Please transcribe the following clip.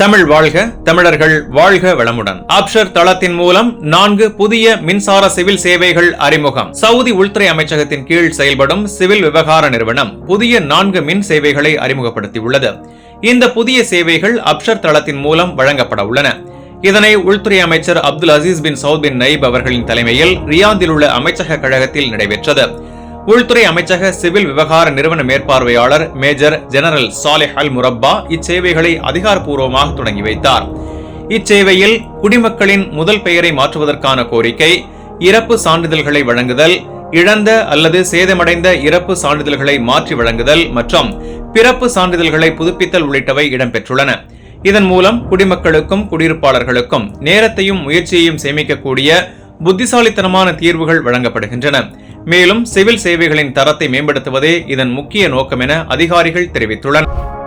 தமிழ் வாழ்க தமிழர்கள் வாழ்க வளமுடன். ஆப்ஷர் தளத்தின் மூலம் நான்கு புதிய மின்சார சிவில் சேவைகள் அறிமுகம். சவுதி உள்துறை அமைச்சகத்தின் கீழ் செயல்படும் சிவில் விவகார நிறுவனம் புதிய நான்கு மின் சேவைகளை அறிமுகப்படுத்தியுள்ளது. இந்த புதிய சேவைகள் அப்ஷர் தளத்தின் மூலம் வழங்கப்பட உள்ளன. இதனை உள்துறை அமைச்சர் Abdul Aziz bin Saud bin Nayef அவர்களின் தலைமையில் ரியாந்தில் உள்ள அமைச்சக கழகத்தில் நடைபெற்றது. உள்துறை அமைச்சக சிவில் விவகார நிறுவன மேற்பார்வையாளர் மேஜர் ஜெனரல் சாலிஹ் அல் முரப்பா இச்சேவைகளை அதிகாரப்பூர்வமாக தொடங்கி வைத்தார். இச்சேவையில் குடிமக்களின் முதல் பெயரை மாற்றுவதற்கான கோரிக்கை இறப்பு சான்றிதழ்களை வழங்குதல் இழந்த அல்லது சேதமடைந்த இறப்பு சான்றிதழ்களை மாற்றி வழங்குதல் மற்றும் பிறப்பு சான்றிதழ்களை புதுப்பித்தல் உள்ளிட்டவை இடம்பெற்றுள்ளன. இதன் மூலம் குடிமக்களுக்கும் குடியிருப்பாளர்களுக்கும் நேரத்தையும் முயற்சியையும் சேமிக்கக்கூடிய புத்திசாலித்தனமான தீர்வுகள் வழங்கப்படுகின்றன. மேலும் சிவில் சேவைகளின் தரத்தை மேம்படுத்துவதே இதன் முக்கிய நோக்கம் என அதிகாரிகள் தெரிவித்துள்ளனர்.